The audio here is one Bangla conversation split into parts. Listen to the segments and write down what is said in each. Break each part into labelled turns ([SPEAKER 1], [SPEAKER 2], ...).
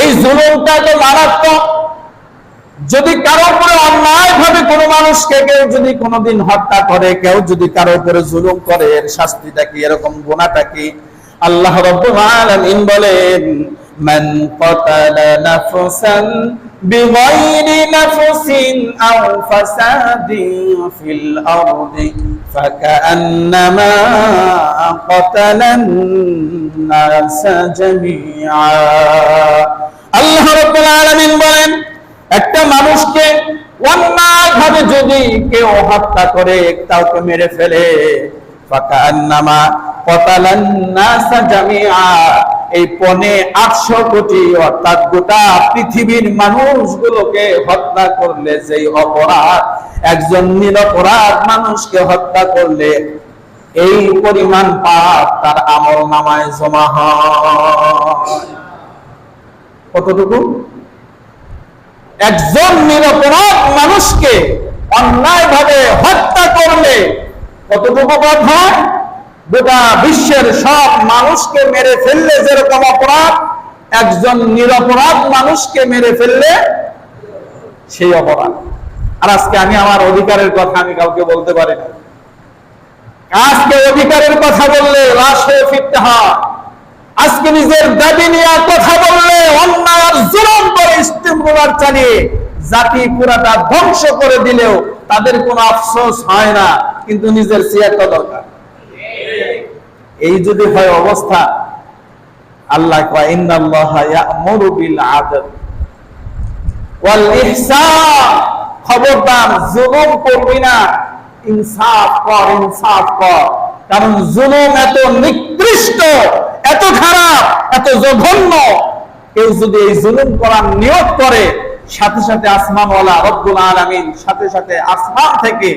[SPEAKER 1] এই জুলুমটা তো মারাত্মক। যদি কারও উপরে অন্যায় ভাবে কোনো মানুষকে কেউ যদি কোনোদিন হত্যা করে, কেউ যদি কারও উপরে জুলুম করে, এর শাস্তিটা কি, এরকম গুণাটা কি? আল্লাহ রাব্বুল আলামিন বলেন, মান ক্বাতালা নাফসান বিগাইরি নাফসিন আও ফাসাদিন ফিল আরদি। ফাকান্নামা ক্বাতালান নাস জামিআ আল্লাহ রাব্বুল আলামিন বলেন, একটা মানুষকে অন্যায়ভাবে যদি কেউ হত্যা করে কাউকে মেরে ফেলে। ফাকান্নামা কতালান নাসা জামিআ। এই পনে আটশো কোটি, অর্থাৎ গোটা পৃথিবীর মানুষগুলোকে হত্যা করলে যেই অপরাধ, একজন নিরপরাধ মানুষকে হত্যা করলে এই পরিমাণ পাপ তার আমল নামায় জমা কতটুকু? একজন নিরপরাধ মানুষকে অন্যায় ভাবে হত্যা করলে কতটুকু পথ হয়? গোটা বিশ্বের সব মানুষকে মেরে ফেললে যেরকম অপরাধ, একজন নিরপরাধ মানুষকে মেরে ফেললে সেই অপরাধ। আর আজকে আমি আমার অধিকারের কথা আমি কাউকে বলতে পারি না। আজকে অধিকারের কথা বললে লাশ হয়ে ফিরতে হয়। আজকে নিজের দাবি নিয়ে কথা বললে অন্যায় জুলুম করে ইস্তেমরুলার চালিয়ে জাতি পুরাটা ধ্বংস করে দিলেও তাদের কোনো আফসোস হয় না, কিন্তু নিজের চেয়ারটা দরকার। এই যদি হয় অবস্থা, আল্লাহ খবরদার, জুলুম করবি না। ইনসাফ কর ইনসাফ কর। কারণ জুলুম এত নিকৃষ্ট, এত খারাপ, এত জঘন্য। কেউ যদি এই জুলুম করার নিয়ত করে, সাথে সাথে আসমানওয়ালা আলামিন, সাথে সাথে আসমান থেকে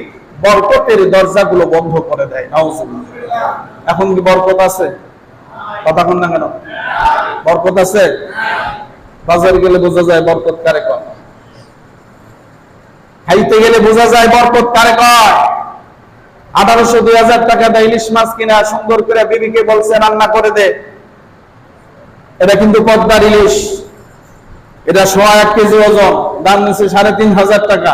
[SPEAKER 1] বরকতের দরজাগুলো বন্ধ করে দেয় এখন কি বরকত আছে? কথা কোন না কেন? বরকত আছে? বাজার গেলে বোঝা যায় বরকত কারে কয়। খাইতে গেলে বোঝা যায় বরকত কারে কয়। আঠারোশো দুই হাজার টাকা দেয় ইলিশ মাছ কিনা, সুন্দর করে বিবিকে বলছে, রান্না করে দে। এটা কিন্তু পদ্মার ইলিশ। এটা সোয়া এক কেজি ওজন, দাম নিচ্ছে সাড়ে তিন হাজার টাকা।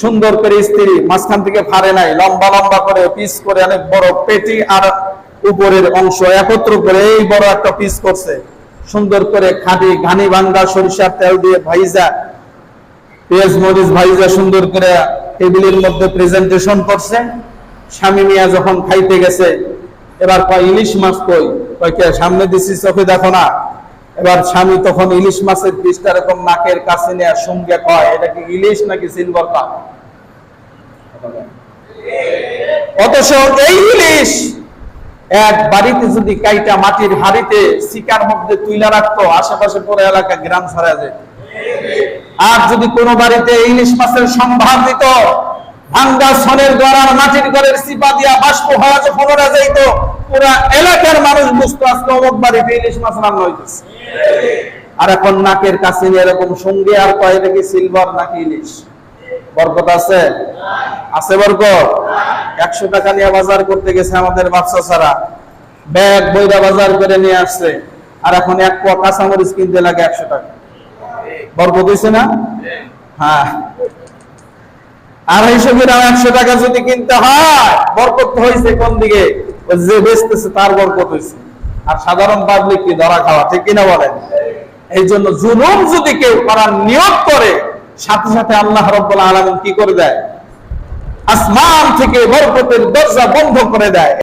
[SPEAKER 1] সুন্দর করে স্ত্রী মাঝখান থেকে ফাড়ে নাই, লম্বা লম্বা করে পিস করে অনেক বড় পেটি আর উপরের অংশ একত্র করে এই বড় একটা পিস করছে। সুন্দর করে খাঁটি ঘানি ভাঙ্গা সরিষার তেল দিয়ে ভাইজা, পেঁয়াজ মরিচ ভাইজা সুন্দর করে টেবিলের মধ্যে প্রেজেন্টেশন করছে। স্বামী মিয়া যখন খাইতে গেছে, এবার কয় ইলিশ মাছ কই? কয় সামনে দিছি, চোখে দেখো না। এবার স্বামী তখন ইলিশ মাছের পিসটা এরকম নাকের কাছে নেওয়ার সঙ্গে কয়, এটা কি ইলিশ নাকি সিলভার কাপ? অথচ এই ইলিশ এক বাড়িতে যদি কাইটা মাটির হাড়িতে শিকার মধ্যে তুইলা রাখতো, আশেপাশে পুরো এলাকা গ্রাম ছাড়া যেত। আর যদি কোনো বাড়িতে ইলিশ মাছের সম্ভার দিত ভাঙ্গা সনের গড়ার মাটির ঘরের সিপা দিয়া বাষ্প হওয়া যখন ওরা যাইত পুরা এলাকার মানুষ বুঝতো, আজকে অমুক ইলিশ মাছ রান্না হইতেছে। আর এখন নাকের কাছে এরকম সঙ্গে আর কয় এটা সিলভার নাকি ইলিশ। বরকত আছে? আছে বরকত? একশো টাকা নিয়ে বাজার করতে গেছে আমাদের বাচ্চা ছাড়া ব্যাগ বইরা বাজার করে নিয়ে আসছে। আর এখন এক পোয়া কাঁচামরিচ কিনতে লাগে একশো টাকা। বরকত হয়েছে না? হ্যাঁ। আড়াইশো গ্রাম, একশো টাকা যদি কিনতে হয়, বরকত হয়েছে কোন দিকে? যে বেচতেছে, তার বরকত হয়েছে। আর সাধারণ পাবলিক কি ধরা খাওয়া, ঠিক কিনা বলেন? এই জন্য জুলুম যদি কেউ করার নিয়োগ করে, সাথে সাথে আল্লাহ রব্বুল আলম কি করে দেয়? আসমান থেকে বরকতের দরজা বন্ধ করে দেয়।